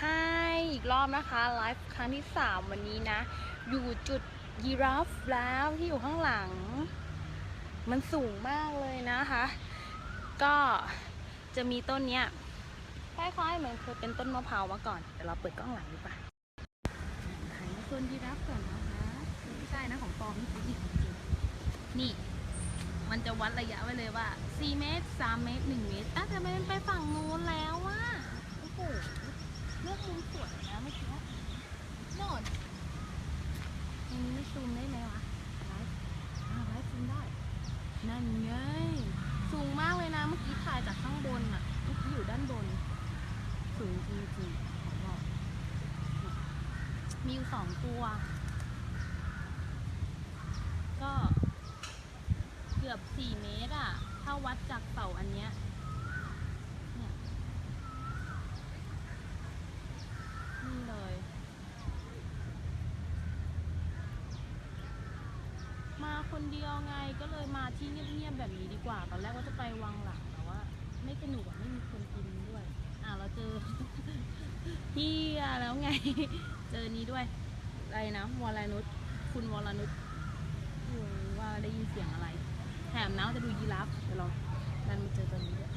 ให้อีกรอบนะคะไลฟ์ครั้งที่ 3 วันนี้นะ อยู่จุดยีราฟแล้วที่อยู่ข้างหลัง มันสูงมากเลยนะคะ ก็จะมีต้นเนี้ยคล้ายๆเหมือนเคยเป็นต้นมะพร้าวมาก่อนเดี๋ยวเราเปิดกล้องหลังดีกว่าถ่ายโซนยีราฟก่อนนะคะไม่ใช่นะของปลอมนี่ของจริงนี่มันจะวัดระยะไว้เลยว่า 4 เมตร 3 เมตร 1 เมตรอะแต่มันไปฝั่งนู้นแล้วว่ะโอ้โห เลือกมุมสวยนะเมื่อกี้โน่นอันนี้ไม่ ซูมได้ไหมวะไลฟ์อ่าไลฟ์ซูมได้ นั่นไง สูงมากเลยนะ เมื่อกี้ถ่ายจากข้างบนอะเมื่อกี้อยู่ด้านบน สูงจริงๆขอบอกมีอยู่สองตัว ก็เกือบสี่เมตรอะถ้าวัดจากเสาอันเนี้ย นี่เลย มา คนเดียวไงก็เลยมาที่เงียบๆแบบนี้ดีกว่า ตอนแรกว่าจะไปวังหลังแต่ว่า ไม่สนุกอะไม่มีคนกินด้วย อะเราเจอ เฮียแล้วไง เจอนี้ด้วยอะไรนะวรนุชคุณวรนุชว่าได้ยินเสียงอะไร แถมน้าจะดูยีราฟเดี๋ยวเราดันมาเจอตัวนี้ด้วย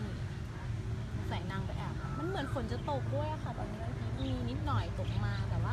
นี่ใส่นางไปแอบมันเหมือนฝนจะตกด้วยอะค่ะ ตอนนี้มีนิดหน่อยตกมาแต่ว่า